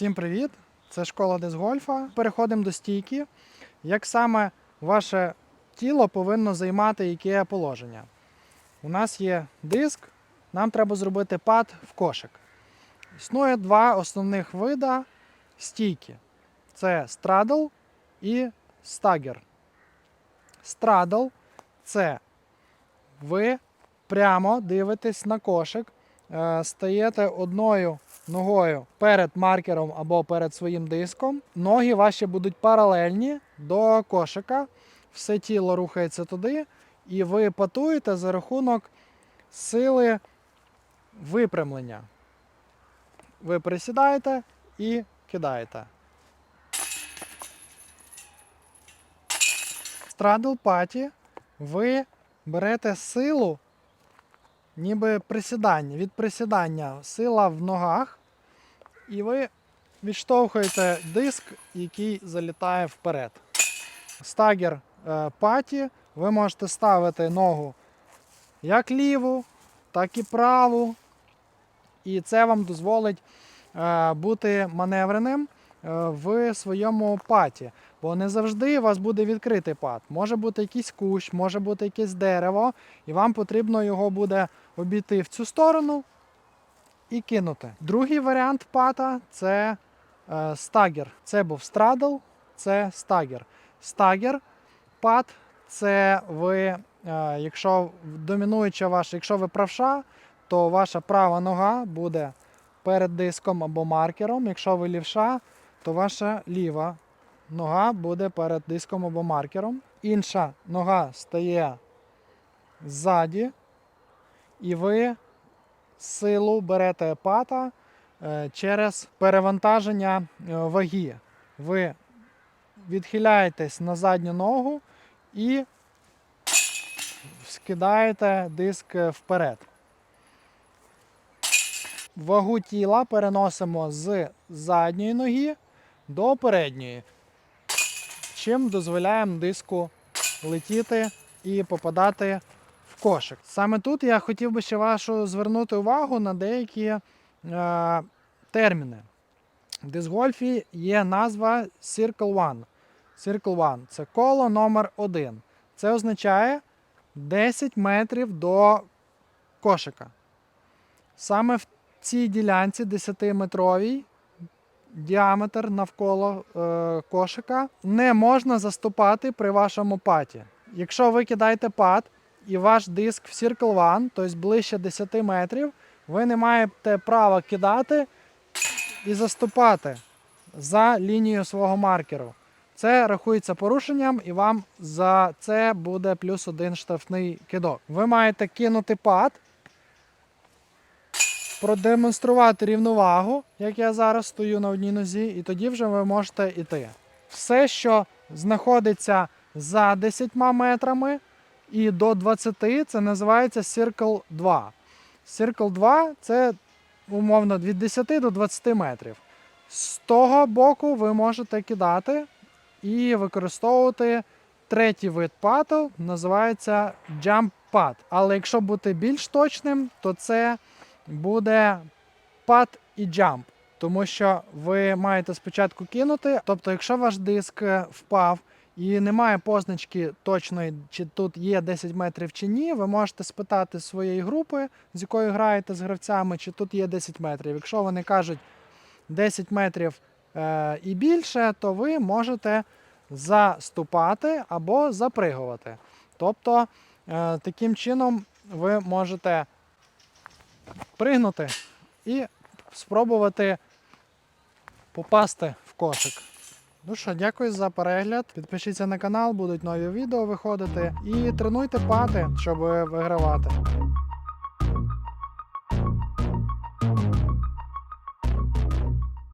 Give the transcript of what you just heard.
Всім привіт! Це школа дисгольфа. Переходимо до стійки. Як саме ваше тіло повинно займати яке положення? У нас є диск, нам треба зробити пад в кошик. Існує два основних вида стійки: це страдл і стагер. Страдл це ви прямо дивитесь на кошик, стаєте одною ногою перед маркером або перед своїм диском. Ноги ваші будуть паралельні до кошика. Все тіло рухається туди, і ви патуєте за рахунок сили випрямлення. Ви присідаєте і кидаєте. Страдл паті ви берете силу, ніби присідання. Від присідання сила в ногах, і ви відштовхуєте диск, який залітає вперед. Стагер е, паті ви можете ставити ногу як ліву, так і праву. І це вам дозволить е, бути маневреним в своєму паті. Бо не завжди у вас буде відкритий пад. Може бути якийсь кущ, може бути якесь дерево, і вам потрібно його буде обійти в цю сторону і кинути. Другий варіант пата це е, стагер. Це був страдл, це стагер. Стагер пат це ви, е, якщо домінуюча ваша, якщо ви правша, то ваша права нога буде перед диском або маркером. Якщо ви лівша, то ваша ліва нога буде перед диском або маркером. Інша нога стає ззаді, і ви силу берете пата е, через перевантаження е, ваги. Ви відхиляєтесь на задню ногу і скидаєте диск е, вперед. Вагу тіла переносимо з задньої ноги до передньої, чим дозволяємо диску летіти і попадати в кошик. Саме тут я хотів би ще вашу звернути увагу на деякі е, терміни. В дисгольфі є назва Circle One. Circle One – це коло номер 1. Це означає 10 метрів до кошика. Саме в цій ділянці 10-метровій діаметр навколо е, кошика не можна заступати при вашому паті. Якщо ви кидаєте пат і ваш диск в Circle One, тобто ближче 10 метрів, ви не маєте права кидати і заступати за лінією свого маркеру. Це рахується порушенням, і вам за це буде плюс один штрафний кидок. Ви маєте кинути пад, продемонструвати рівновагу, як я зараз стою на одній нозі, і тоді вже ви можете йти. Все, що знаходиться за 10 метрами і до 20, це називається Circle 2. Circle 2 це умовно від 10 до 20 метрів. З того боку ви можете кидати і використовувати третій вид пату, називається Jump Pad. Але якщо бути більш точним, то це буде пад і jump. Тому що ви маєте спочатку кинути. Тобто, якщо ваш диск е, впав і немає позначки точної, чи тут є 10 метрів чи ні, ви можете спитати своєї групи, з якою граєте з гравцями, чи тут є 10 метрів. Якщо вони кажуть 10 метрів е, і більше, то ви можете заступати або запригувати. Тобто, е, таким чином ви можете пригнути і спробувати попасти в кошик. Ну що, дякую за перегляд. Підпишіться на канал, будуть нові відео виходити. І тренуйте пати, щоб вигравати.